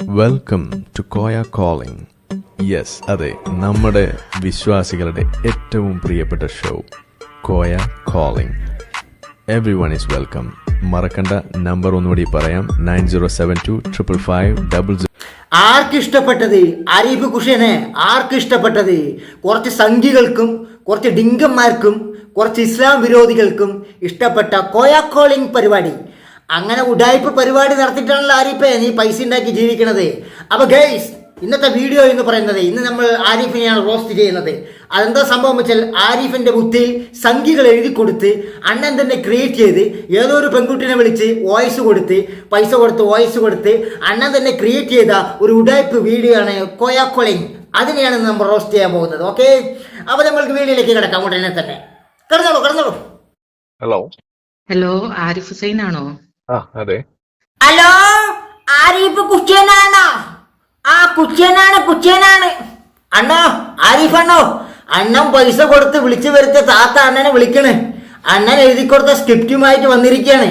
Welcome to Koya calling yes അതെ നമ്മുടെ വിശ്വാസികളുടെ ഏറ്റവും പ്രിയപ്പെട്ട show Koya calling every one is welcome മറക്കണ്ട നമ്പർ ഒന്നുകൂടി പറയാം nine zero seven two triple five double zero. ആർക്കിഷ്ടപ്പെട്ടത് Arif കുഷേനെ ആർക്കിഷ്ടപ്പെട്ടത് കുറച്ച് സംഘികൾക്കും കുറച്ച് ഡിങ്കന്മാർക്കും കുറച്ച് ഇസ്ലാം വിരോധികൾക്കും ഇഷ്ടപ്പെട്ട കോയാക്കോളിംഗ് പരിപാടി. അങ്ങനെ ഉഡായ്പ പരിപാടി നടത്തിയിട്ടാണല്ലോ ആരിഫേ നീ പൈസ ഉണ്ടാക്കി ജീവിക്കണത്. അപ്പൊ ഗൈസ് ഇന്നത്തെ വീഡിയോ എന്ന് പറയുന്നത് ഇന്ന് നമ്മൾ ആരിഫിനെയാണ് റോസ്റ്റ് ചെയ്യുന്നത്. അതെന്താ സംഭവം വെച്ചാൽ ആരിഫിന്റെ ബുദ്ധിയിൽ സംഖ്യകൾ എഴുതി കൊടുത്ത് അണ്ണൻ തന്നെ ക്രിയേറ്റ് ചെയ്ത് ഏതോ ഒരു പെൺകുട്ടിനെ വിളിച്ച് വോയിസ് കൊടുത്ത് പൈസ കൊടുത്ത് വോയിസ് കൊടുത്ത് അണ്ണൻ തന്നെ ക്രിയേറ്റ് ചെയ്ത ഒരു ഉടായ്പ് വീഡിയോ ആണ് കോയാക്കൊളിങ് അതിനെയാണ് നമ്മൾ റോസ്റ്റ് ചെയ്യാൻ പോകുന്നത്. ഓക്കെ അപ്പൊ നമ്മൾക്ക് വീഡിയോയിലേക്ക് കിടക്കാം. ഉടനെ തന്നെ കിടന്നോളൂ കിടന്നോളൂ. ഹലോ ഹലോ ആരിഫ് ഹുസൈൻ ആണോ ആ അതെ. ഹലോ ആരീഫ് കുഷ്യനാണോ ആ കുഷ്യനാണ് കുഷ്യനാണ് അണ്ണോ ആരീഫ് അണ്ണോ അണ്ണൻ പൈസ കൊടുത്ത് വിളിച്ചു വരുത്തിയ താത്ത അണ്ണനെ വിളിക്കണ്. അണ്ണൻ എഴുതി കൊടുത്ത സ്ക്രിപ്റ്റുമായിട്ട് വന്നിരിക്കുകയാണ്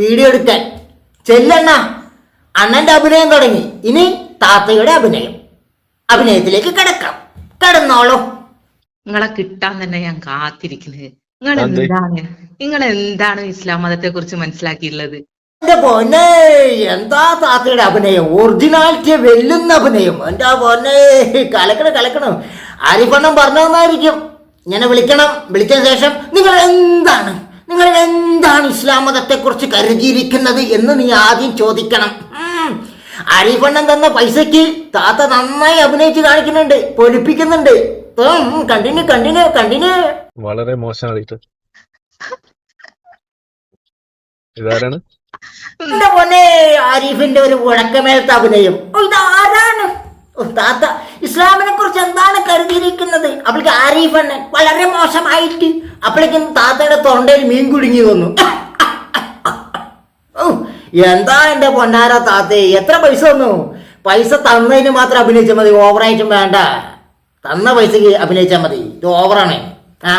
വീഡിയോ എടുക്കാൻ. ചെല്ലണ്ണ അണ്ണന്റെ അഭിനയം തുടങ്ങി. ഇനി താത്തയുടെ അഭിനയം. അഭിനയത്തിലേക്ക് കിടക്കാം. കിടന്നോളൂ. നിങ്ങളെ കിട്ടാൻ തന്നെ ഞാൻ കാത്തിരിക്കുന്നത് നിങ്ങൾ എന്താണ്? നിങ്ങൾ എന്താണ് ഇസ്ലാം മതത്തെ കുറിച്ച് മനസ്സിലാക്കിയിട്ടുള്ളത്? എന്റെ പൊന്നെ എന്താ താത്തയുടെ അഭിനയം? ഒറിജിനാലിറ്റിയെ വെല്ലുന്ന അഭിനയം. എന്റെ പൊന്നെ കലക്കണം കലക്കണം. ആരിഫണ്ണം പറഞ്ഞതെന്നായിരിക്കും ഇങ്ങനെ വിളിക്കണം വിളിച്ച ശേഷം നിങ്ങൾ എന്താണ്? നിങ്ങൾ എന്താണ് ഇസ്ലാം മതത്തെ കുറിച്ച് കരുതിയിരിക്കുന്നത് എന്ന് നീ ആദ്യം ചോദിക്കണം. ഉം. തന്ന പൈസക്ക് താത്ത നന്നായി അഭിനയിച്ച് കാണിക്കുന്നുണ്ട് പൊലിപ്പിക്കുന്നുണ്ട്. കണ്ടിന്യൂ കണ്ടിന്യൂ കണ്ടിന്യൂ വളരെ മോശമാണ് ഇത് ഇതാരാണ്? എന്റെ പൊന്നെ? ആരിഫിന്റെ ഒരു ഉടക്കമേലത്തെ അഭിനയം ഇതാരാണ് താത്ത ഇസ്ലാമിനെ കുറിച്ച് എന്താണ് കരുതിയിരിക്കുന്നത്? അവൾക്ക് ആരിഫ് അണ്ണൻ വളരെ മോശമായിട്ട് അപ്പോഴേക്കും താത്തയുടെ തൊണ്ടയിൽ മീൻ കുടുങ്ങി വന്നു. എന്താ എന്റെ പൊന്നാര താത്തേ? എത്ര പൈസ തന്നു? പൈസ തന്നതിന് മാത്രം അഭിനയിച്ചാൽ മതി ഓവറായിട്ടും വേണ്ട. തന്ന പൈസക്ക് അഭിനയിച്ചാൽ മതി. ഇത് ഓവറാണ്. ആ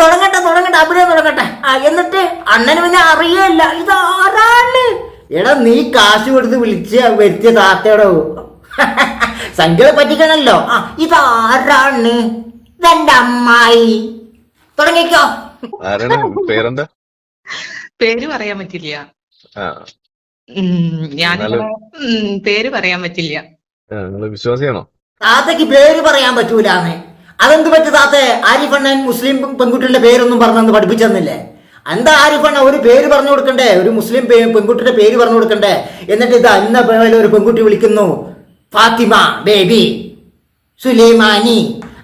തുടങ്ങട്ടെ തുടങ്ങട്ടെ അഭിനയം തുടങ്ങട്ടെ. ആ എന്നിട്ട് അണ്ണന് പിന്നെ അറിയല്ല ഇത് ആരാണ്? എടാ നീ കാശ് കൊടുത്ത് വിളിച്ച് വരുത്തിയ താത്തയുടെ? സംഖ്യകളെ പറ്റിക്കണല്ലോ. ആ ഇത് ആരാണ്? ഇതെന്റെ അമ്മായി. തുടങ്ങിക്കോ. ആരാണ്? പേരെന്താ? പേര് പറയാൻ പറ്റില്ല. ആ. ഞാൻ പേര് പറയാൻ പറ്റില്ല. വിശ്വാസിയാണോ? താത്തക്ക് പേര് പറയാൻ പറ്റൂലാന്ന്. അതെന്ത് പറ്റി താത്തെ ആരിഫണ്ണൻ മുസ്ലിം പെൺകുട്ടിയുടെ പേരൊന്നും പറഞ്ഞെന്ന് പഠിപ്പിച്ചെന്നില്ലേ? എന്താ ആരിഫണ്ണ ഒരു പേര് പറഞ്ഞു കൊടുക്കണ്ടേ? ഒരു മുസ്ലിം പെൺകുട്ടിയുടെ പേര് പറഞ്ഞു കൊടുക്കണ്ടേ? എന്നിട്ട് ഇത് അന്ന പേരിൽ ഒരു പെൺകുട്ടി വിളിക്കുന്നു. ഫാത്തിമ ബേബി സുലൈമാനി.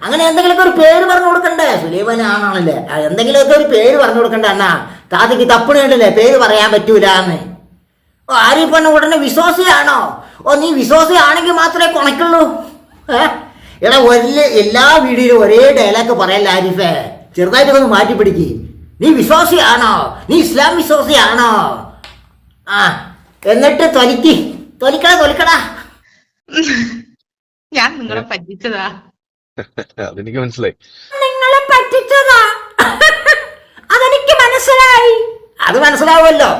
അങ്ങനെ എന്തെങ്കിലുമൊക്കെ ഒരു പേര് പറഞ്ഞു കൊടുക്കണ്ടേ? സുലൈമാനി ആണാണല്ലേ? എന്തെങ്കിലുമൊക്കെ ഒരു പേര് പറഞ്ഞു കൊടുക്കണ്ടേ അണ്ണാ? താത്തക്ക് തപ്പണുണ്ടല്ലേ പേര് പറയാൻ പറ്റൂലാന്ന്. ഓ ആരിഫണ്ണ ഉടനെ വിശ്വാസിയാണോ? ഓ നീ വിശ്വാസിയാണെങ്കിൽ മാത്രമേ കൊണക്കുള്ളൂ. ഏ? എടാ വലിയ എല്ലാ വീഡിയോയിലും ഒരേ ഡയലോഗ് പറയല്ല ആരിഫേ ചെറുതായിട്ട് ഒന്ന് മാറ്റി പിടിക്ക്. നീ വിശ്വാസിയാണോ? നീ ഇസ്ലാം വിശ്വാസിയാണോ? ആ എന്നിട്ട് തൊലിക്ക്. തൊലിക്കടാ തൊലിക്കടാ. ഞാൻ നിങ്ങളെ പറ്റിച്ചതാ. അതെനിക്ക് മനസ്സിലായി. നിങ്ങളെ പറ്റിച്ചതാ. അതെനിക്ക് മനസ്സിലായി. അത് മനസ്സിലാവുമല്ലോ.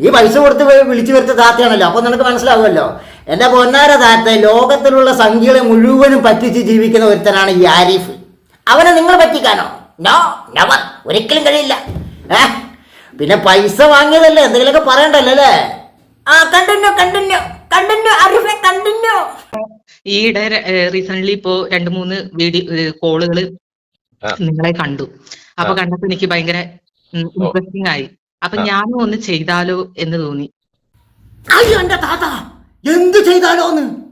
നീ പൈസ കൊടുത്ത് വിളിച്ചു വരുത്ത താത്തയാണല്ലോ. അപ്പൊ നിനക്ക് മനസ്സിലാവുമല്ലോ. എന്റെ പൊന്നാര താരത്തെ ലോകത്തിലുള്ള സംഖ്യകളെ മുഴുവനും പറ്റിച്ച് ജീവിക്കുന്ന ഒരുത്തനാണ് ഈ ആരിഫ്. അവനെ നിങ്ങൾ പറ്റിക്കാനോ? നോ നവർ ഒരിക്കലും കഴിയില്ല. ഏ? പിന്നെ പൈസ വാങ്ങിയതല്ലേ? എന്തെങ്കിലുമൊക്കെ പറയണ്ടല്ലോ അല്ലേ? ആ കണ്ടിന്യൂ കണ്ടിന്യൂ കണ്ടിന്യൂ ആരിഫെ കണ്ടിന്യൂ ഈയിടെ റീസെന്റ് ഇപ്പോ രണ്ട് മൂന്ന് വീഡിയോ കോളുകൾ നിങ്ങളെ കണ്ടു. അപ്പൊ. കണ്ടപ്പോ എനിക്ക് ഭയങ്കര ഇൻട്രസ്റ്റിംഗ് ആയി. അപ്പൊ ഞാനും ഒന്ന് ചെയ്താലോ എന്ന് തോന്നി. അയ്യോ എന്റെ താത്ത. എന്ത് ചെയ്താലോന്ന്?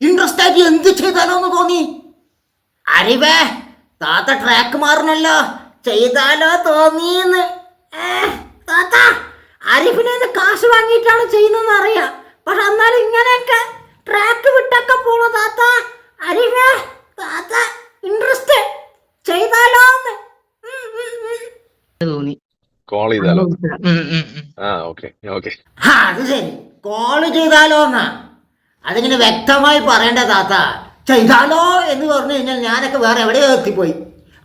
ഇൻട്രസ്റ്റ് ആയിട്ട് എന്ത് ചെയ്താലോന്ന് തോന്നി? അറിവേ താത്ത ട്രാക്ക് മാറണല്ലോ. ചെയ്താലോ തോന്നിയെന്ന്. ഏ, താത്ത അരിഫിനെ കാശ് വാങ്ങിയിട്ടാണ് ചെയ്യുന്നതെന്ന് അറിയാം. പക്ഷെ എന്നാലും ഇങ്ങനെയൊക്കെ ട്രാക്ക് വിട്ടൊക്കെ പോണു താത്ത. അരിഫേ താത്ത ഇൻട്രസ്റ്റ് ചെയ്താലോന്ന്. തോന്നി. കോൾ ചെയ്താലോ. ആ ഓക്കെ. ഓക്കെ. അത് ശരി. കോൾ ചെയ്താലോ എന്നാ? അതിങ്ങനെ വ്യക്തമായി പറയേണ്ട താത്ത. ചെയ്താലോ എന്ന് പറഞ്ഞു കഴിഞ്ഞാൽ ഞാനൊക്കെ വേറെ എവിടെയോ എത്തിപ്പോയി.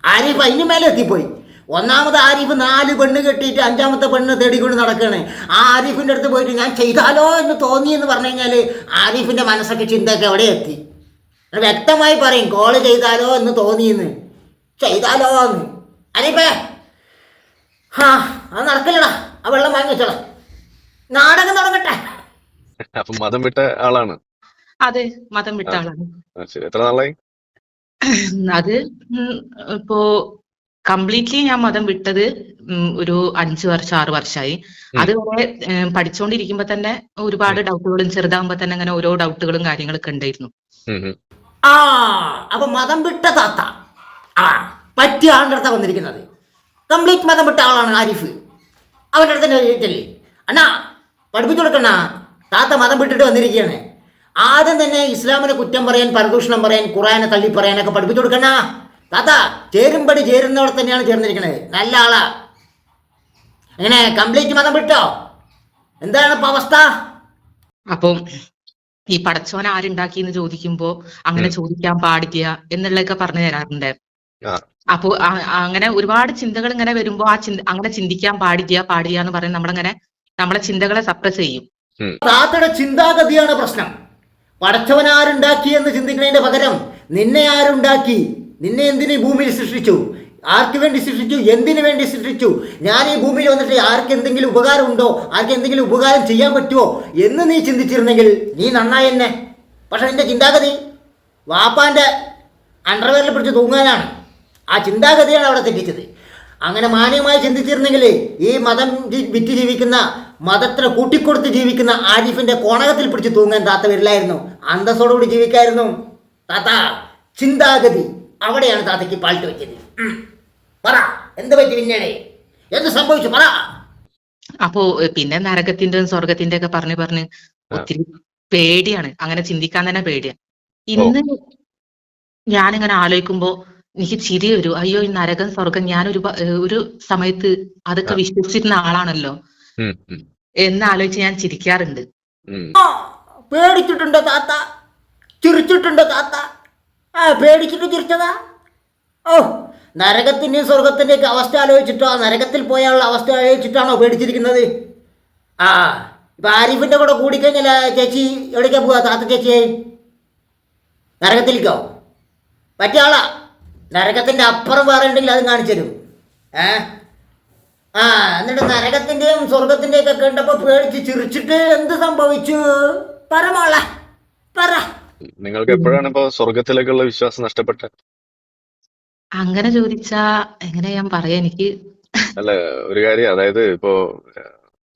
ആരിഫ് അതിന് മേലെ എത്തിപ്പോയി. ഒന്നാമത് ആരിഫ് നാല് പെണ്ണ് കെട്ടിയിട്ട് അഞ്ചാമത്തെ പെണ്ണ് തേടിക്കൊണ്ട് നടക്കുകയാണ് ആ ആരിഫിന്റെ അടുത്ത് പോയിട്ട് ഞാൻ ചെയ്താലോ എന്ന് തോന്നി എന്ന് പറഞ്ഞു കഴിഞ്ഞാൽ ആരിഫിന്റെ മനസ്സൊക്കെ ചിന്തയൊക്കെ എവിടെ എത്തി. വ്യക്തമായി പറയും കോൾ ചെയ്താലോ എന്ന് തോന്നിയെന്ന് ചെയ്താലോ എന്ന്. ആരിഫേ ഹാ അത് നടക്കില്ലടാ. ആ വെള്ളം വാങ്ങി വെച്ചോളാം. നാടകം തുടങ്ങട്ടെ. അപ്പൊ മതം വിട്ട ആളാണ്. അതെ മതം വിട്ട ആളാണ്. ആ, ശരി. എത്ര നാളായി? അത് ഉം ഇപ്പോ കംപ്ലീറ്റ്ലി ഞാൻ മതം വിട്ടത് ഉം ഒരു അഞ്ചു വർഷം ആറു വർഷമായി ഉം. അതുവരെ ഏം, പഠിച്ചുകൊണ്ടിരിക്കുമ്പോ തന്നെ ഒരുപാട് ഡൗട്ടുകളും ചെറുതാകുമ്പോ തന്നെ അങ്ങനെ ഓരോ ഡൗട്ടുകളും കാര്യങ്ങളൊക്കെ ഉണ്ടായിരുന്നു. ഉം, ഉം. ആ അപ്പൊ മതം വിട്ട താത്ത. ആ പറ്റിയ ആണ്ടടുത്ത വന്നിരിക്കുന്നത്. കംപ്ലീറ്റ് മതം വിട്ട ആളാണ് ആരിഫ്. അവന്റെ അടുത്ത് തന്നെ ചെല്ലി അണ്ണാ പഠിപ്പിച്ചു കൊടുക്കണ താത്ത മതം വിട്ടിട്ട് വന്നിരിക്കുകയാണ്. ആദ്യം തന്നെ ഇസ്ലാമിനെ കുറ്റം പറയാൻ പരദൂഷണം പറയാൻ ഖുറാനെ തള്ളി പറയാനൊക്കെ പഠിപ്പിച്ചു കൊടുക്കണ താത്ത ചേരുമ്പടി ചേരുന്നവിടെ തന്നെയാണ് ചേർന്നിരിക്കുന്നത് നല്ല ആളാ. എങ്ങനെ കംപ്ലീറ്റ് മതം വിട്ടോ എന്താണ് ഇപ്പൊ അവസ്ഥ? അപ്പൊ ഈ പടച്ചോൻ ആരുണ്ടാക്കി എന്ന് ചോദിക്കുമ്പോ അങ്ങനെ ചോദിക്കാൻ പാടില്ല എന്നുള്ളതൊക്കെ പറഞ്ഞു തരാറുണ്ട്. ആ. അപ്പോ അങ്ങനെ ഒരുപാട് ചിന്തകൾ ഇങ്ങനെ വരുമ്പോ ആ ചിന്ത അങ്ങനെ ചിന്തിക്കാൻ പാടില്ല പാടില്ല എന്ന് പറഞ്ഞ് നമ്മളങ്ങനെ നമ്മളെ ചിന്തകളെ സപ്രസ് ചെയ്യും. താത്തയുടെ ചിന്താഗതിയാണ് പ്രശ്നം. പടച്ചവൻ ആരുണ്ടാക്കി എന്ന് ചിന്തിക്കുന്നതിന്റെ പകരം നിന്നെ ആരുണ്ടാക്കി? നിന്നെ എന്തിനു ഭൂമിയിൽ സൃഷ്ടിച്ചു? ആർക്ക് വേണ്ടി സൃഷ്ടിച്ചു? എന്തിനു വേണ്ടി സൃഷ്ടിച്ചു? ഞാൻ ഈ ഭൂമിയിൽ വന്നിട്ട് ആർക്ക് എന്തെങ്കിലും ഉപകാരം ഉണ്ടോ ആർക്ക് എന്തെങ്കിലും ഉപകാരം ചെയ്യാൻ പറ്റുമോ എന്ന് നീ ചിന്തിച്ചിരുന്നെങ്കിൽ നീ നന്നായി തന്നെ പക്ഷെ നിന്റെ ചിന്താഗതി വാപ്പാന്റെ അണ്ടർവെയറിൽ പിടിച്ച് തൂങ്ങാനാണ്. ആ ചിന്താഗതിയാണ് അവിടെ തെറ്റിച്ചത്. അങ്ങനെ മാന്യമായി ചിന്തിച്ചിരുന്നെങ്കിൽ ഈ മതം വിറ്റ് ജീവിക്കുന്ന മതത്തിനെ കൂട്ടിക്കൊടുത്ത് ജീവിക്കുന്ന ആരിഫിന്റെ കോണകത്തിൽ പിടിച്ച് തൂങ്ങാൻ താത്ത വരില്ലായിരുന്നു. അന്തസ്സോടുകൂടി ജീവിക്കായിരുന്നു താത്ത. ചിന്താഗതി അവിടെയാണ് താത്തയ്ക്ക് പാൾട്ട് വെച്ചത്. പറ എന്ത് പറ്റി പിന്നീട്? എന്ത് സംഭവിച്ചു? പറ. അപ്പോ പിന്നെ നരകത്തിന്റെ സ്വർഗത്തിന്റെ ഒക്കെ പറഞ്ഞു പറഞ്ഞ് ഒത്തിരി പേടിയാണ്. അങ്ങനെ ചിന്തിക്കാൻ തന്നെ പേടിയാണ് ഇന്ന് ഞാനിങ്ങനെ ആലോചിക്കുമ്പോ എനിക്ക് ചിരി വരും. അയ്യോ ഈ നരകം സ്വർഗം ഞാൻ ഒരു ഒരു സമയത്ത് അതൊക്കെ വിശ്വസിച്ചിരുന്ന ആളാണല്ലോ. എന്ന് ആലോചിച്ച് ഞാൻ ചിരിക്കാറുണ്ട്. പേടിച്ചിട്ടുണ്ടോ താത്ത? ചിരിച്ചിട്ടുണ്ടോ താത്ത? ആ പേടിച്ചിട്ട് ചിരിച്ചതാ? ഓ നരകത്തിന്റെയും സ്വർഗത്തിന്റെയൊക്കെ അവസ്ഥ ആലോചിച്ചിട്ടോ? നരകത്തിൽ പോയാലുള്ള അവസ്ഥ ആലോചിച്ചിട്ടാണോ പേടിച്ചിരിക്കുന്നത്? ആ ഇപ്പൊ ആരിഫിന്റെ കൂടെ കൂടിക്കഴിഞ്ഞാൽ ചേച്ചി എവിടേക്കാ പോവാ? താത്ത ചേച്ചിയെ? നരകത്തിലേക്കോ? പറ്റിയ ആളാ? നരകത്തിന്റെ അപ്പുറം വേറെ ഉണ്ടെങ്കിൽ അത് കാണിച്ചു തരും. ഏ? ആ എന്നിട്ട് നരകത്തിന്റെയും സ്വർഗത്തിന്റെയും ഒക്കെ കണ്ടപ്പോ പേടിച്ച് ചിരിച്ചിട്ട് എന്ത് സംഭവിച്ചു? പറമോള പറ. നിങ്ങൾക്ക് എപ്പോഴാണ് ഇപ്പൊ സ്വർഗത്തിലേക്കുള്ള വിശ്വാസം നഷ്ടപ്പെട്ടത്? അങ്ങനെ ചോദിച്ചാ എങ്ങനെ ഞാൻ പറയാ എനിക്ക്? അല്ല ഒരു കാര്യം അതായത് ഇപ്പോ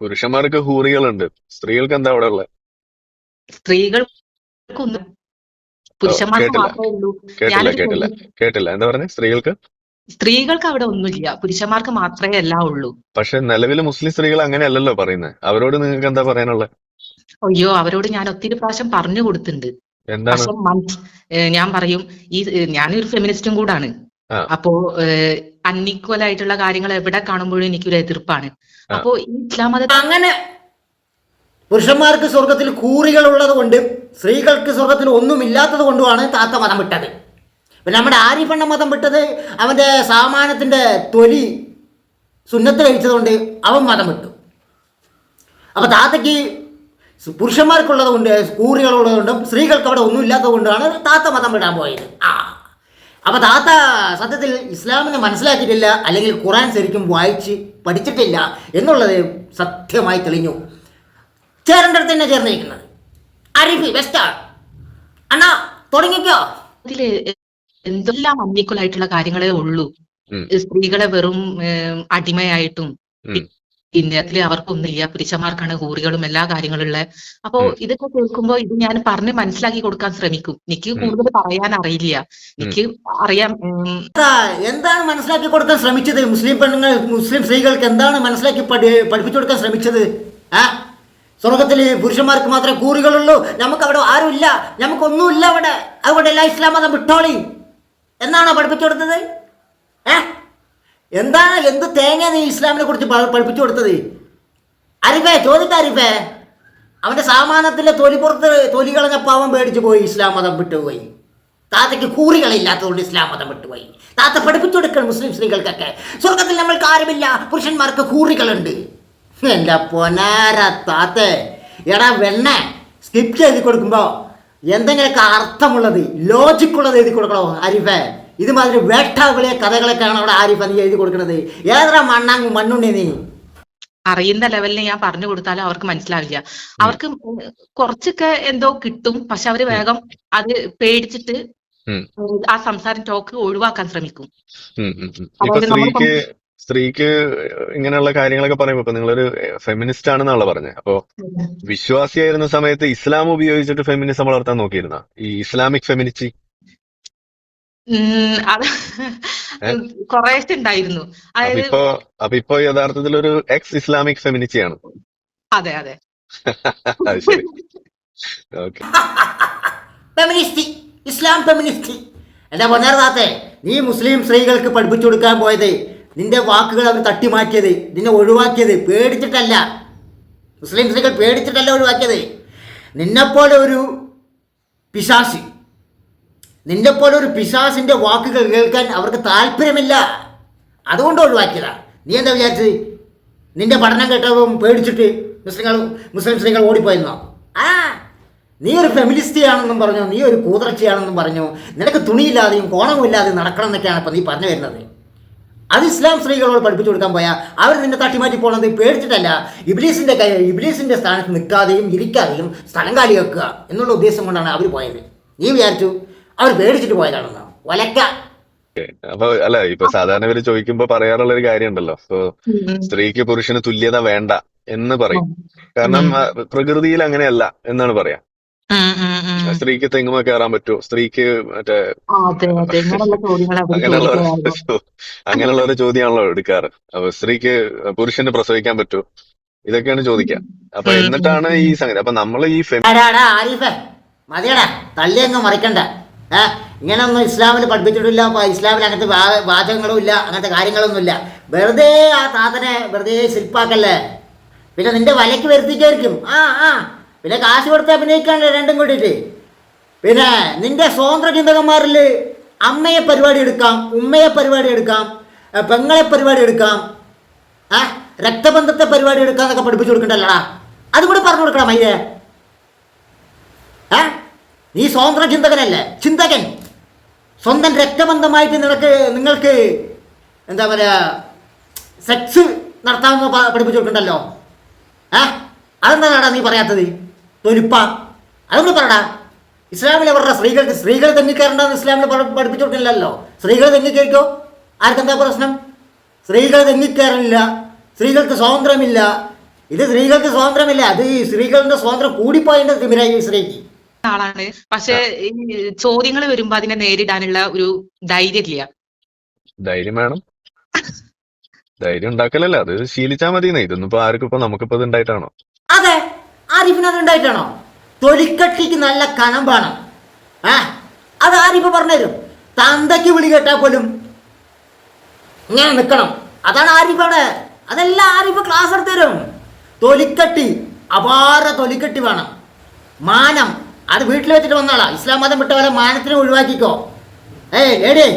പുരുഷന്മാർക്ക് ഹൂറികളുണ്ട്. സ്ത്രീകൾക്ക് എന്താ അവിടെ ഉള്ളത്? സ്ത്രീകൾക്കൊന്നും പുരുഷന്മാർക്ക് മാത്രമേ ഉള്ളൂ. കേട്ടില്ല ഞാനൊരു കേട്ടില്ല. കേട്ടില്ല. എന്താ പറഞ്ഞേ? സ്ത്രീകൾക്ക്? സ്ത്രീകൾക്ക് അവിടെ ഒന്നുമില്ല. പുരുഷന്മാർക്ക് മാത്രമേ എല്ലാം ഉള്ളൂ. പക്ഷെ നിലവിൽ മുസ്ലിം സ്ത്രീകൾ അങ്ങനെയല്ലല്ലോ പറയുന്നത് അവരോട് നിങ്ങൾക്ക് എന്താ പറയാനുള്ളത് അയ്യോ അവരോട് ഞാൻ ഒത്തിരി പ്രാവശ്യം പറഞ്ഞു കൊടുത്തിട്ടുണ്ട്. ഞാൻ പറയും ഈ ഞാനൊരു ഫെമിനിസ്റ്റും കൂടാണ്. അപ്പോ അൺഈക്വൽ ആയിട്ടുള്ള കാര്യങ്ങൾ എവിടെ കാണുമ്പോഴും എനിക്കൊരു എതിർപ്പാണ്. അപ്പോ ഈ ഇസ്ലാം മതത്തിൽ അങ്ങനെ പുരുഷന്മാർക്ക് സ്വർഗത്തിൽ കൂറികൾ ഉള്ളത് കൊണ്ട് സ്ത്രീകൾക്ക് സ്വർഗത്തിൽ ഒന്നുമില്ലാത്തത് കൊണ്ടുമാണ് താത്ത മതം വിട്ടത്. പിന്നെ നമ്മുടെ ആരിഫണ്ണ മതം വിട്ടത് അവന്റെ സാമാനത്തിന്റെ തൊലി സുന്നത്ത് കഴിച്ചതുകൊണ്ട് അവൻ മതം വിട്ടു. അപ്പോൾ താത്തയ്ക്ക് പുരുഷന്മാർക്കുള്ളത് കൊണ്ട് കൂറികളുള്ളത് കൊണ്ടും സ്ത്രീകൾക്ക് അവിടെ ഒന്നും ഇല്ലാത്തത് കൊണ്ടാണ് താത്ത മതം വിടാൻ പോയത്. ആ. അപ്പോൾ താത്ത സത്യത്തിൽ ഇസ്ലാമിനെ മനസ്സിലാക്കിയിട്ടില്ല അല്ലെങ്കിൽ ഖുറാൻ ശരിക്കും വായിച്ച് പഠിച്ചിട്ടില്ല എന്നുള്ളത് സത്യമായി തെളിഞ്ഞു. ചേരന്റെ അടുത്ത് തന്നെ ചേർന്നിരിക്കുന്നത്. അരിഫ് വെസ്റ്റാൾ അണ്ണാ തുടങ്ങിക്കോ. ഇതിൽ എന്തെല്ലാം അൺഈക്വൽ ആയിട്ടുള്ള കാര്യങ്ങളേ ഉള്ളൂ. സ്ത്രീകളെ വെറും അടിമയായിട്ടും ഇന്ത്യത്തിലെ പിന്നെ അതിൽ അവർക്കൊന്നുമില്ല പുരുഷന്മാർക്കാണ് ഹൂറികളും എല്ലാ കാര്യങ്ങളും ഉള്ളത് അപ്പോ ഇതൊക്കെ കേൾക്കുമ്പോൾ ഇത് ഞാൻ പറഞ്ഞ് മനസ്സിലാക്കി കൊടുക്കാൻ ശ്രമിക്കും. എനിക്ക്. കൂടുതൽ പറയാൻ അറിയില്ല. എനിക്ക് അറിയാം എന്താണ് മനസ്സിലാക്കി കൊടുക്കാൻ ശ്രമിച്ചത്? മുസ്ലിം പെണ്ണുങ്ങൾ മുസ്ലിം സ്ത്രീകൾക്ക് എന്താണ് മനസ്സിലാക്കി പഠിപ്പിച്ചു കൊടുക്കാൻ ശ്രമിച്ചത്? ആ? സ്വർഗത്തിൽ പുരുഷന്മാർക്ക് മാത്രമേ കൂറുകളുള്ളൂ. നമുക്ക് അവിടെ ആരുമില്ല. നമുക്കൊന്നുമില്ല അവിടെ. അതുകൊണ്ട് എല്ലാ ഇസ്ലാം മതം വിട്ടോളി. എന്നാണോ പഠിപ്പിച്ചു കൊടുത്തത്? ഏ? എന്താണ് എന്ത് തേങ്ങ നീ ഇസ്ലാമിനെ കുറിച്ച് പഠിപ്പിച്ചു കൊടുത്തത്? അരിഫേ ചോദിക്ക അരിഫേ. അവന്റെ സാമാനത്തിലെ തൊലി പുറത്ത് തൊലി കളഞ്ഞ പാവം പേടിച്ചു പോയി. ഇസ്ലാം മതം വിട്ടുപോയി. താത്തയ്ക്ക് കൂറികളില്ലാത്തതുകൊണ്ട് ഇസ്ലാം മതം വിട്ടുപോയി. താത്ത പഠിപ്പിച്ചു കൊടുക്കണം മുസ്ലിം സ്ത്രീകൾക്കൊക്കെ. സ്വർഗത്തിൽ നമ്മൾക്ക് ആരുമില്ല. പുരുഷന്മാർക്ക് കൂറികളുണ്ട്. എന്റെ പൊനാര താത്തേ എടാ വെണ്ണ സ്കിപ്പ് ചെയ്ത് കൊടുക്കുമ്പോൾ എന്തെങ്കിലുമൊക്കെ അർത്ഥമുള്ളത് ലോജിക്കുള്ളത് എഴുതി കൊടുക്കണോ ആരിഫേ? ഇതുമാതിരി വേട്ടാവിളിയ കഥകളൊക്കെയാണ് അവിടെ ആരിഫ നീ എഴുതി കൊടുക്കുന്നത് ഏതാ മണ്ണാങ്ങ് മണ്ണുണ്ണി നീ? അറിയുന്ന ലെവലിൽ ഞാൻ പറഞ്ഞു കൊടുത്താലും അവർക്ക് മനസ്സിലാവില്ല. അവർക്ക് കുറച്ചൊക്കെ എന്തോ കിട്ടും പക്ഷെ അവർ വേഗം അത് പേടിച്ചിട്ട്. ആ സംസാരം ടോക്ക് ഒഴിവാക്കാൻ ശ്രമിക്കും. സ്ത്രീക്ക് ഇങ്ങനെയുള്ള കാര്യങ്ങളൊക്കെ പറയുമ്പോ ഇപ്പൊ നിങ്ങളൊരു ഫെമിനിസ്റ്റ് ആണെന്നാണല്ലോ പറഞ്ഞത് അപ്പൊ വിശ്വാസിയായിരുന്ന സമയത്ത് ഇസ്ലാം ഉപയോഗിച്ചിട്ട് ഫെമിനിസം വളർത്താൻ നോക്കിയിരുന്ന? ഈ ഇസ്ലാമിക് ഫെമിനിസ്റ്റി ഉണ്ടായിരുന്നു. അപ്പൊ അതായത് ഇപ്പൊ അപ്പൊ ഇപ്പൊ യഥാർത്ഥത്തിൽ ഒരു എക്സ് ഇസ്ലാമിക് ഫെമിനിസ്റ്റി ആണ് അതെ അതെ ഫെമിനിസ്റ്റി ഇസ്ലാം ഫെമിനിസ്റ്റ് എന്താ പൊന്നേറതാത്തെ നീ മുസ്ലിം സ്ത്രീകൾക്ക് പഠിപ്പിച്ചു കൊടുക്കാൻ പോയത് നിന്റെ വാക്കുകൾ അവർ തട്ടിമാറ്റിയത് നിന്നെ ഒഴിവാക്കിയത് പേടിച്ചിട്ടല്ല. മുസ്ലിം സ്ത്രീകൾ പേടിച്ചിട്ടല്ല ഒഴിവാക്കിയത്. നിന്നെപ്പോലെ ഒരു പിശാസ് നിന്നെപ്പോലെ ഒരു പിശാസിന്റെ വാക്കുകൾ കേൾക്കാൻ അവർക്ക് താല്പര്യമില്ല. അതുകൊണ്ട് ഒഴിവാക്കിയതാണ് നീ എന്താ വിചാരിച്ചത്? നിന്റെ പഠനം കേട്ടപ്പം പേടിച്ചിട്ട് മുസ്ലിങ്ങൾ മുസ്ലിം സ്ത്രീകൾ ഓടിപ്പോയിരുന്നോ ആ നീ ഒരു ഫെമിലിസ്റ്റിയാണെന്നും പറഞ്ഞു നീ ഒരു കൂതർച്ചയാണെന്നും പറഞ്ഞു നിനക്ക് തുണിയില്ലാതെയും കോണവുമില്ലാതെയും നടക്കണം എന്നൊക്കെയാണ് ഇപ്പം നീ പറഞ്ഞു വരുന്നത്. അത് ഇസ്ലാം സ്ത്രീകളോട് പഠിപ്പിച്ചു കൊടുക്കാൻ പോയാൽ അവർ നിന്നെ തട്ടിമാറ്റി പോണത് പേടിച്ചിട്ടല്ല. ഇബ്ലീസിന്റെ കൈ ഇബ്ലീസിന്റെ സ്ഥാനത്ത് നിൽക്കാതെയും ഇരിക്കാതെയും സ്ഥലം കാലി വെക്കുക എന്നുള്ള ഉദ്ദേശം കൊണ്ടാണ് അവർ പോയത്. നീ വിചാരിച്ചു അവർ പേടിച്ചിട്ട് പോയതാണെന്ന്? വലക്ക അപ്പൊ അല്ല ഇപ്പൊ സാധാരണ ഇവർ ചോദിക്കുമ്പോ പറയാറുള്ള ഒരു കാര്യം ഉണ്ടല്ലോ ഇപ്പൊ. സ്ത്രീക്ക് പുരുഷന് തുല്യത വേണ്ട എന്ന് പറയും. കാരണം പ്രകൃതിയിൽ അങ്ങനെയല്ല എന്നാണ് പറയാ. സ്ത്രീക്ക് തെങ്ങുമ കയറാൻ പറ്റുമോ സ്ത്രീക്ക് മറ്റേ അങ്ങനെയുള്ള. അങ്ങനെയുള്ള ഒരു ചോദ്യമാണല്ലോ എടുക്കാറ്. അപ്പൊ സ്ത്രീക്ക് പുരുഷന് പ്രസവിക്കാൻ പറ്റുമോ ഇതൊക്കെയാണ് ചോദിക്കാം അപ്പൊ എന്നിട്ടാണ് ഈ സംഗതി. അപ്പൊ നമ്മൾ ഈ മതിയടാ. തള്ളി അങ്ങ് മറിക്കണ്ട. ഇങ്ങനൊന്നും ഇസ്ലാമിൽ പഠിപ്പിച്ചിട്ടില്ല. ഇസ്ലാമിൽ അങ്ങനത്തെ വാചകങ്ങളും ഇല്ല. അങ്ങനത്തെ കാര്യങ്ങളൊന്നും ഇല്ല. വെറുതെ ആ താത്തനെ വെറുതെ ശില്പാക്കല്ലേ? പിന്നെ നിന്റെ വലയ്ക്ക് വരുത്തിക്കായിരിക്കും. ആ ആ. പിന്നെ കാശ് കൊടുത്ത് അഭിനയിക്കാണ്ട് രണ്ടും കൂടിയിട്ട്? പിന്നെ നിന്റെ സ്വതന്ത്ര ചിന്തകന്മാരിൽ അമ്മയെ പരിപാടി എടുക്കാം ഉമ്മയെ പരിപാടി എടുക്കാം പെങ്ങളെ പരിപാടി എടുക്കാം ആ രക്തബന്ധത്തെ പരിപാടി എടുക്കാം എന്നൊക്കെ പഠിപ്പിച്ചു കൊടുക്കണ്ടല്ലടാ? അതും കൂടെ പറഞ്ഞു കൊടുക്കണം അയ്യേ ഏ നീ സ്വതന്ത്ര ചിന്തകനല്ലേ? ചിന്തകൻ. സ്വന്തം രക്തബന്ധമായിട്ട് നിനക്ക് നിങ്ങൾക്ക് എന്താ പറയുക സെക്സ് നടത്താമെന്ന് പഠിപ്പിച്ചു കൊടുക്കണ്ടല്ലോ? ഏ അതെന്താടാ നീ പറയാത്തത്? തൊലിപ്പ അതൊന്നും പറടാ ഇസ്ലാമിൽ അവരുടെ സ്ത്രീകൾക്ക് സ്ത്രീകൾ തെങ്ങിക്കയറണ്ടെന്ന് ഇസ്ലാമിൽ പഠ- പഠിപ്പിച്ചു കൊടുക്കില്ലല്ലോ സ്ത്രീകൾ തെങ്ങിക്കയറിക്കോ ആർക്കെന്താ പ്രശ്നം? സ്ത്രീകൾ തെങ്ങിക്കയറില്ല സ്ത്രീകൾക്ക് സ്വാതന്ത്ര്യമില്ല. ഇത് സ്ത്രീകൾക്ക് സ്വാതന്ത്ര്യമില്ല. അത് ഈ സ്ത്രീകളുടെ സ്വാതന്ത്ര്യം കൂടിപ്പോയതിന്റെ തിമിരായി ഈ സ്ത്രീക്ക്. ആളാണ്. പക്ഷെ ഈ ചോദ്യങ്ങൾ വരുമ്പോ അതിനെ നേരിടാനുള്ള ഒരു ധൈര്യം ഇല്ല. ധൈര്യം വേണം. ധൈര്യം ഉണ്ടാക്കലല്ല. അത് ശീലിച്ചാ മതി ഇതൊന്നും ഇപ്പൊ ആർക്കും ഇപ്പൊ നമുക്കിപ്പോ ഇത് ഉണ്ടായിട്ടാണോ? അതെ. ആരിഫിന് അത് ഉണ്ടായിട്ടാണോ തൊലിക്കട്ടിക്ക് നല്ല കനം വേണം. ആ അത് ആരിഫ് പറഞ്ഞുതരും. തന്തയ്ക്ക് വിളി കേട്ടാൽ പോലും ഇങ്ങനെ നിൽക്കണം. അതാണ് ആരിഫ് അവിടെ. അതെല്ലാം ആരിഫ് ക്ലാസ് എടുത്തു തരും. തൊലിക്കട്ടി അപാര തൊലിക്കട്ടി വേണം. മാനം അത് വീട്ടിൽ വെച്ചിട്ട് വന്നാളാ ഇസ്ലാം മതം വിട്ട പോലെ മാനത്തിന് ഒഴിവാക്കിക്കോ. ഏയ് ലേഡി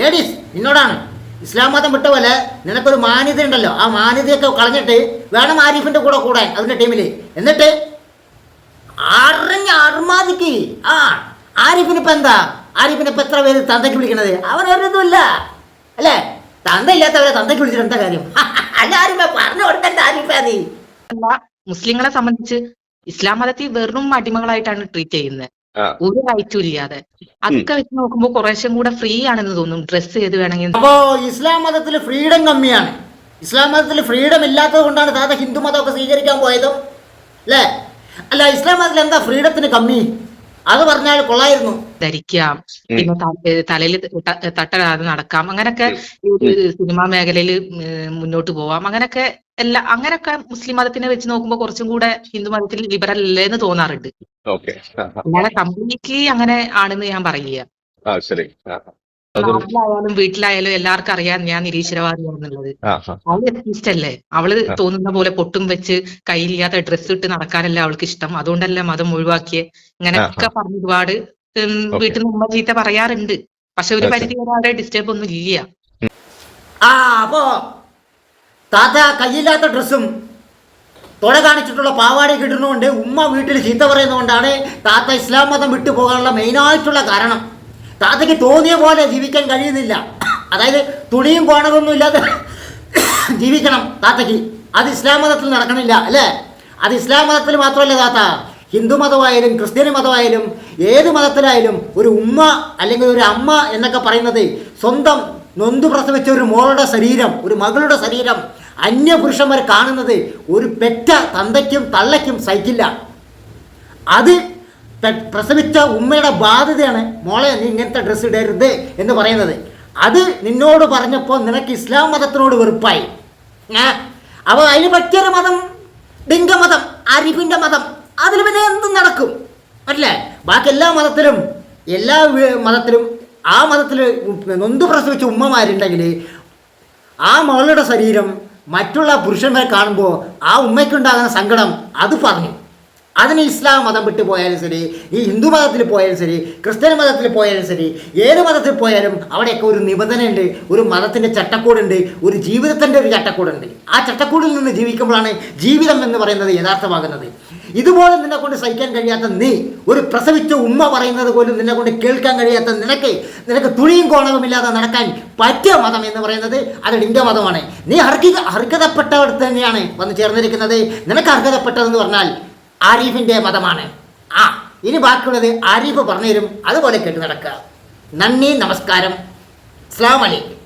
ലേഡീസ് നിന്നോടാണ്. ഇസ്ലാം മതം വിട്ട പോലെ നിനക്കൊരു മാന്യത ഉണ്ടല്ലോ ആ മാന്യതയൊക്കെ കളഞ്ഞിട്ട് വേണം ആരിഫിന്റെ കൂടെ കൂടാൻ അവന്റെ ടീമിൽ എന്നിട്ട് അറിഞ്ഞ അർമാദിക്ക്. ആ ആരിഫിന് ഇപ്പൊ എന്താ? ആരിഫിന് ഇപ്പൊ എത്ര പേര് തന്തയ്ക്ക് വിളിക്കണത്? അവൻ ഒരിതുമില്ല. അല്ലേ? തന്ത ഇല്ലാത്തവരെ തന്തയ്ക്ക് വിളിച്ചിട്ട് എന്താ കാര്യം? അല്ല ആരിഫ പറഞ്ഞു കൊടുക്കണ്ട ആരിഫ നീ. അല്ല മുസ്ലിങ്ങളെ സംബന്ധിച്ച് ഇസ്ലാം മതത്തിൽ വെറും അടിമകളായിട്ടാണ് ട്രീറ്റ് ചെയ്യുന്നത് ഒരു റൈറ്റും ഇല്ലാതെ. അതൊക്കെ വെച്ച് നോക്കുമ്പോൾ കുറേശ്ശെ കൂടെ ഫ്രീ ആണെന്ന് തോന്നും. ഡ്രസ്സ് ചെയ്ത് വേണമെങ്കിൽ അപ്പോ ഇസ്ലാം മതത്തിൽ ഫ്രീഡം കമ്മിയാണ്. ഇസ്ലാം മതത്തിൽ ഫ്രീഡം ഇല്ലാത്തത് കൊണ്ടാണ് താത്ത ഹിന്ദു മതമൊക്കെ സ്വീകരിക്കാൻ പോയതും അല്ലേ? അല്ല ഇസ്ലാം മതത്തിൽ എന്താ ഫ്രീഡത്തിന് കമ്മി? അത് പറഞ്ഞാൽ കൊള്ളായിരുന്നു. ധരിക്കാം. പിന്നെ തലയിൽ തട്ടരാതെ നടക്കാം. അങ്ങനൊക്കെ സിനിമാ മേഖലയിൽ മുന്നോട്ട് പോവാം. അങ്ങനൊക്കെ എല്ലാ അങ്ങനൊക്കെ മുസ്ലിം മതത്തിനെ വെച്ച് നോക്കുമ്പോൾ കുറച്ചും കൂടെ ഹിന്ദു മതത്തിൽ ലിബറൽ അല്ലേ എന്ന് തോന്നാറുണ്ട്. കംപ്ലീറ്റ്ലി അങ്ങനെ ആണെന്ന് ഞാൻ പറയില്ല ആ ശരി. നാട്ടിലായാലും വീട്ടിലായാലും എല്ലാവർക്കും അറിയാം ഞാൻ നിരീശ്വരവാദിയാണെന്നുള്ളത്. അവൾ ഇഷ്ടല്ലേ അവൾ തോന്നുന്ന പോലെ പൊട്ടും വെച്ച് കയ്യിലില്ലാത്ത ഡ്രസ്സ് ഇട്ട് നടക്കാനല്ല അവൾക്ക് ഇഷ്ടം അതുകൊണ്ടല്ല മതം ഒഴിവാക്കിയേ. ഇങ്ങനെയൊക്കെ പറഞ്ഞ ഒരുപാട്. വീട്ടിൽ നിന്ന് ചീത്ത പറയാറുണ്ട്. പക്ഷെ ഒരു പരിധി വരെ ഡിസ്റ്റർബ് ഒന്നും ഇല്ല. ആ അപ്പോ താത്ത കയ്യില്ലാത്ത ഡ്രസ്സും തുട കാണിച്ചിട്ടുള്ള പാവാടി കിട്ടുന്നതുകൊണ്ട് ഉമ്മ വീട്ടിൽ ചീത്ത പറയുന്നതുകൊണ്ടാണ് താത്ത ഇസ്ലാം മതം വിട്ടു പോകാനുള്ള മെയിനായിട്ടുള്ള കാരണം. താത്തയ്ക്ക് തോന്നിയ പോലെ ജീവിക്കാൻ കഴിയുന്നില്ല. അതായത് തുണിയും കോണകൊന്നും ഇല്ലാതെ ജീവിക്കണം താത്തയ്ക്ക്. അത് ഇസ്ലാം മതത്തിൽ നടക്കണില്ല അല്ലേ? അത് ഇസ്ലാം മതത്തിൽ മാത്രമല്ല താത്ത. ഹിന്ദു മതമായാലും ക്രിസ്ത്യൻ മതമായാലും ഏത് മതത്തിലായാലും ഒരു ഉമ്മ അല്ലെങ്കിൽ ഒരു അമ്മ എന്നൊക്കെ പറയുന്നത് സ്വന്തം നൊന്തു പ്രസവിച്ച ഒരു മോളുടെ ശരീരം ഒരു മകളുടെ ശരീരം അന്യപുരുഷന്മാർ കാണുന്നത് ഒരു പെറ്റ തന്തയ്ക്കും തള്ളയ്ക്കും സഹിക്കില്ല. അത് പ്രസവിച്ച ഉമ്മയുടെ ബാധ്യതയാണ് മോളെ നീ ഇങ്ങനത്തെ ഡ്രസ്സ് ഇടരുത് എന്ന് പറയുന്നത്. അത് നിന്നോട് പറഞ്ഞപ്പോൾ നിനക്ക് ഇസ്ലാം മതത്തിനോട് വെറുപ്പായി. അപ്പോൾ അതിന് പറ്റിയൊരു മതം ഡിംഗമതം മതം അരിഫിന്റെ മതം അതിൽ പിന്നെ എന്തും നടക്കും. അല്ലേ? ബാക്കി എല്ലാ മതത്തിലും എല്ലാ മതത്തിലും ആ മതത്തിൽ നൊന്ത് പ്രസവിച്ച ഉമ്മമാരുണ്ടെങ്കിൽ ആ മകളുടെ ശരീരം മറ്റുള്ള പുരുഷന്മാരെ കാണുമ്പോൾ ആ ഉമ്മയ്ക്കുണ്ടാകുന്ന സങ്കടം അത് പറഞ്ഞു. അതിന് ഇസ്ലാം മതം വിട്ടു പോയാലും ശരി ഈ ഹിന്ദു മതത്തിൽ പോയാലും ശരി ക്രിസ്ത്യൻ മതത്തിൽ പോയാലും ശരി ഏത് മതത്തിൽ പോയാലും അവിടെയൊക്കെ ഒരു നിബന്ധനയുണ്ട് ഒരു മതത്തിന്റെ ചട്ടക്കൂടുണ്ട് ഒരു ജീവിതത്തിന്റെ ഒരു ചട്ടക്കൂടുണ്ട്. ആ ചട്ടക്കൂടിൽ നിന്ന് ജീവിക്കുമ്പോഴാണ് ജീവിതം എന്ന് പറയുന്നത് യഥാർത്ഥമാകുന്നത്. ഇതുപോലെ നിന്നെ കൊണ്ട് സഹിക്കാൻ കഴിയാത്ത നീ ഒരു പ്രസവിച്ച ഉമ്മ പറയുന്നത് പോലും നിന്നെ കൊണ്ട് കേൾക്കാൻ കഴിയാത്ത നിനക്ക് നിനക്ക് തുണിയും കോണവുമില്ലാതെ നടക്കാൻ പറ്റിയ മതം എന്ന് പറയുന്നത് അത് ഡിങ്ക മതമാണ്. നീ അർഹിക അർഹതപ്പെട്ടവർ തന്നെയാണ് വന്ന് ചേർന്നിരിക്കുന്നത്. നിനക്ക് അർഹതപ്പെട്ടതെന്ന് പറഞ്ഞാൽ ആരിഫിന്റെ മതമാണ്. ആ ഇനി ബാക്കിയുള്ളത് ആരിഫ് പറഞ്ഞു തരും അതുപോലെ കേട്ട് നടക്കുക. നന്ദി നമസ്കാരം. അസ്ലാം വലൈക്കും